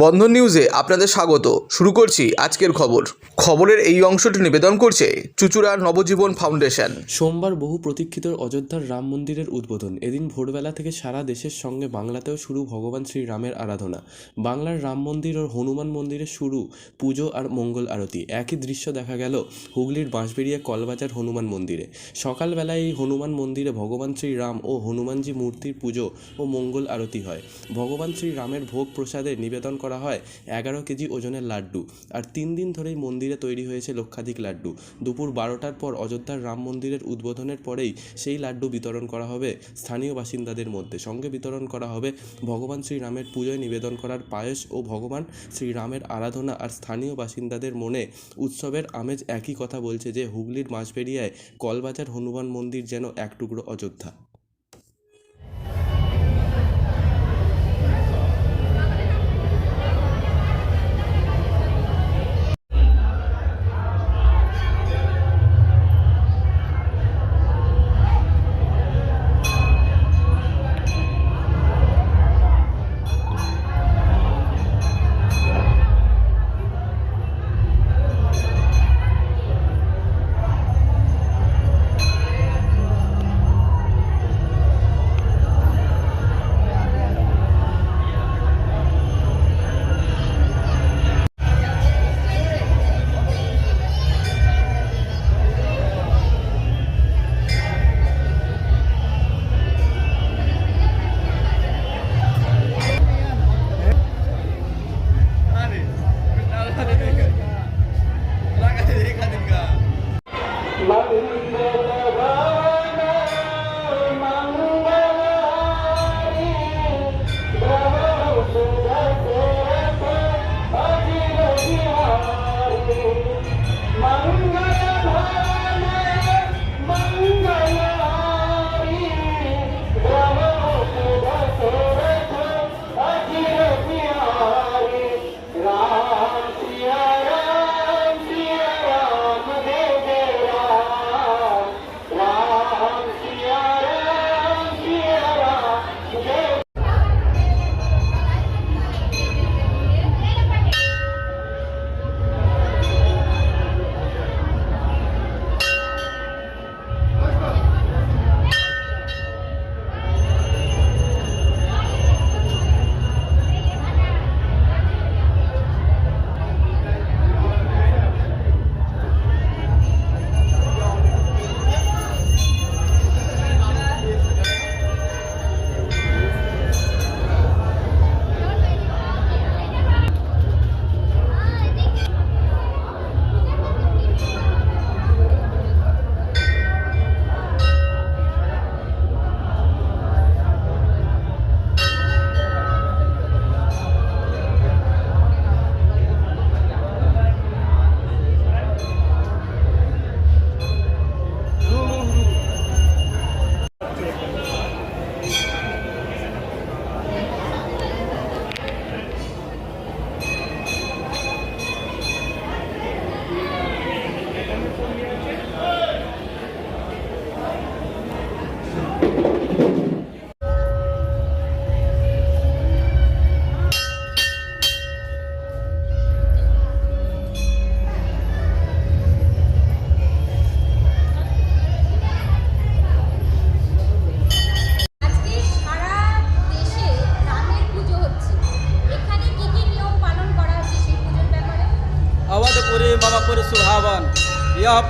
বন্ধন নিউজে আপনাদের স্বাগত। শুরু করছি আজকের খবর। খবরের এই অংশটি নিবেদন করছে চুচুড়ার নবজীবন ফাউন্ডেশন। সোমবার বহু প্রতীক্ষিত অযোধ্যার রাম মন্দিরের উদ্বোধন। এদিন ভোরবেলা থেকে সারা দেশের সঙ্গে বাংলাতেও শুরু ভগবান শ্রীরামের আরাধনা। বাংলার রাম মন্দির ও হনুমান মন্দিরে শুরু পুজো আর মঙ্গল আরতি। একই দৃশ্য দেখা গেল হুগলির বাঁশবেড়িয়া কলবাজার হনুমান মন্দিরে। সকালবেলায় এই হনুমান মন্দিরে ভগবান শ্রীরাম ও হনুমানজি মূর্তির পুজো ও মঙ্গল আরতি হয়। ভগবান শ্রীরামের ভোগ প্রসাদে নিবেদন করা হয়। এগারো কেজি ওজনের লাড্ডু। আর তিন দিন ধরেই মন্দিরে তৈরি হয়েছে লক্ষাধিক লাড্ডু। দুপুর বারোটার পর অযোধ্যার রাম মন্দিরের উদ্বোধনের পরেই সেই লাড্ডু বিতরণ করা হবে স্থানীয় বাসিন্দাদের মধ্যে। সঙ্গে বিতরণ করা হবে ভগবান শ্রীরামের পুজোয় নিবেদন করার পায়েস ও ভগবান শ্রীরামের আরাধনা। আর স্থানীয় বাসিন্দাদের মনে উৎসবের আমেজ একই কথা বলছে যে, হুগলির মাঝবেরিয়ায় কলবাজার হনুমান মন্দির যেন এক টুকরো অযোধ্যা।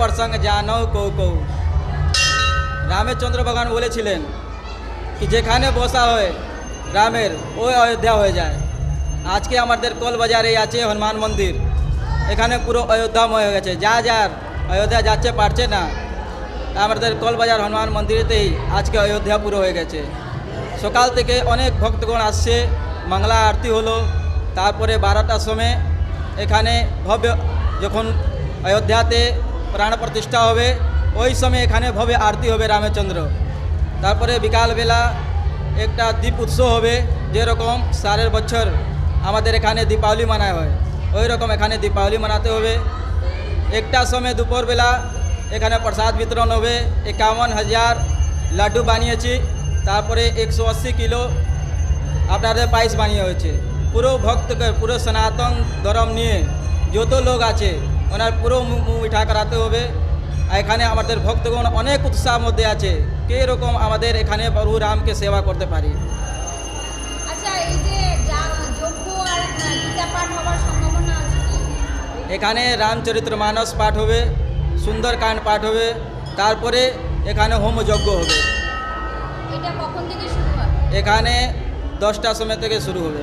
প্রসঙ্গ জানো কৌ কৌ রামেরচন্দ্র ভগবান বলেছিলেন কি যেখানে বসা হয়, রামের ওই অযোধ্যা হয়ে যায়। আজকে আমাদের কলবাজারে আছে হনুমান মন্দির। এখানে পুরো অযোধ্যাময় হয়ে গেছে। যা যার অযোধ্যা যাচ্ছে পারছে না, আমাদের কলবাজার হনুমান মন্দিরেতেই আজকে অযোধ্যা পুরো হয়ে গেছে। সকাল থেকে অনেক ভক্তগণ আসছে মঙ্গলা আরতি হলো, তারপরে বারোটার সময় এখানে ভব্য যখন অযোধ্যাতে প্রাণ প্রতিষ্ঠা হবে। ওই সময় এখানে ভব্য আরতি হবে রামচন্দ্র। তারপরে বিকালবেলা একটা দ্বীপ উৎসব হবে, যেরকম সারের বছর আমাদের এখানে দীপাবলি মানায় হয়। ওই রকম এখানে দীপাবলি মানাতে হবে। একটা সময় দুপুরবেলা এখানে প্রসাদ বিতরণ হবে। একাবন হাজার লাড্ডু বানিয়েছি। তারপরে একশো আশি কিলো আপনাদের পায়েস বানিয়ে হয়েছে। পুরো ভক্তকে, পুরো সনাতন ধর্ম নিয়ে যত লোক আছে ওনার পুরো মিঠা করাতে হবে। আর এখানে আমাদের ভক্তগণ অনেক উৎসাহ মধ্যে আছে। কে রকম আমাদের এখানে প্রভু রামকে সেবা করতে পারি? আচ্ছা এখানে রামচরিত্র মানস পাঠ হবে সুন্দরকাণ্ড পাঠ হবে তারপরে এখানে হোমযজ্ঞ হবে? এখানে দশটার সময় থেকে শুরু হবে।